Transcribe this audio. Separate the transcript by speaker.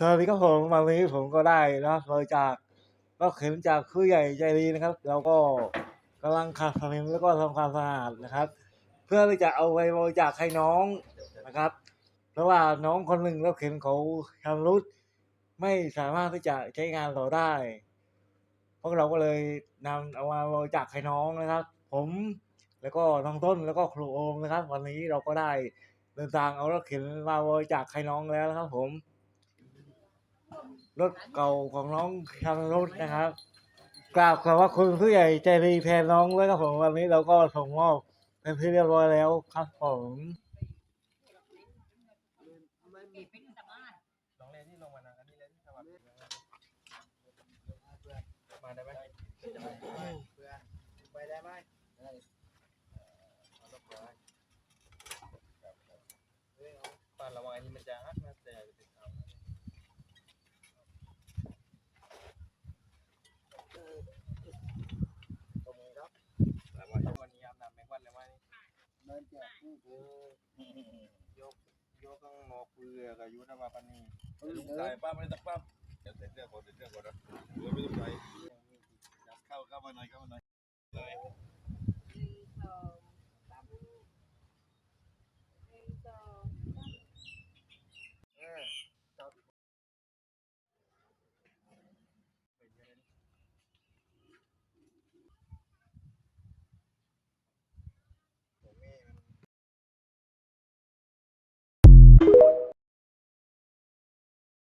Speaker 1: สวัสดีครับผมวันนี้ผมก็ได้รับบริจาครถเข็นจากผู้ใหญ่ใจดีนะครับ เราก็กำลังขัดสนิมแล้วก็ทำความสะอาดนะครับ เพื่อที่จะเอาไปบริจาคให้น้องนะครับ เพราะว่าน้องคนหนึ่งรถเข็นเขาชำรุดไม่สามารถที่จะใช้งานต่อได้พวกเราก็เลยนำเอามาบริจาคให้น้องนะครับ ผมแล้วก็น้องต้นแล้วก็ครูโอมนะครับ วันนี้เราก็ได้เดินทางเอารถเข็นมาบริจาคให้น้องแล้วนะครับ ผม รถเก่าของน้องชำรุดนะครับกราบขอบพระคุณผู้ใหญ่ใจดีแทนน้องด้วยครับผมวันนี้เราก็ส่งมอบเป็นที่เรียบร้อยแล้วครับผม
Speaker 2: ลองเล่นที่ลงมานะอันนี้เล่นที่สวัสดิ์มาได้ไหมเพื่อไปได้ไหมปานระวังอันนี้มันจะฮักนะแต่จะเป็นเอาตรงนี้ครับแล้ววันนี้อาบน้ำแมงวันแล้วไหม
Speaker 3: เดิ นแจกผู้เออย
Speaker 2: กยกต้องงอเปลือกอายุธมาปันนี
Speaker 3: ลุง
Speaker 4: ใส่ป้าไม่ได้ตักป้า